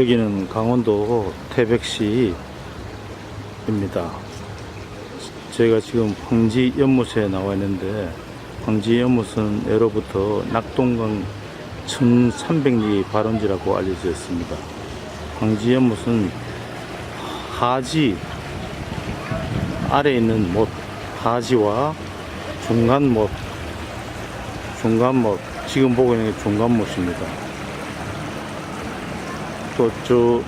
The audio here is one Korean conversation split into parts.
여기는 강원도 태백시입니다. 저희가 지금 황지 연못에 나와 있는데 황지 연못은 예로부터 낙동강 1300리 발원지라고 알려져 있습니다. 황지 연못은 하지 아래 있는 못 하지와 중간 못 중간 못 지금 보고 있는 게 중간 못입니다. 또 저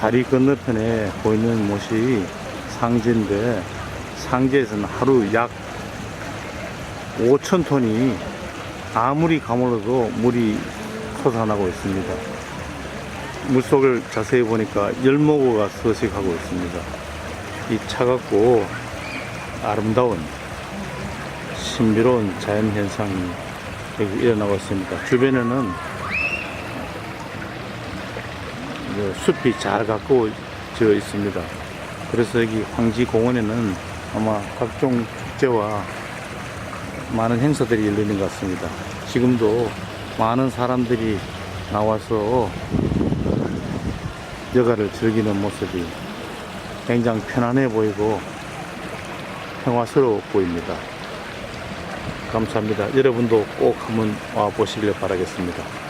다리 건너편에 보이는 못이 상제인데 상제에서는 하루 약 5천 톤이 아무리 가물어도 물이 솟아나고 있습니다. 물속을 자세히 보니까 열목어가 서식하고 있습니다. 이 차갑고 아름다운 신비로운 자연 현상이 여기 일어나고 있습니다. 주변에는 이제 숲이 잘 가꾸어져 있습니다. 그래서 여기 황지공원에는 아마 각종 축제와 많은 행사들이 열리는 것 같습니다. 지금도 많은 사람들이 나와서 여가를 즐기는 모습이 굉장히 편안해 보이고 평화스러워 보입니다. 감사합니다. 여러분도 꼭 한번 와 보시길 바라겠습니다.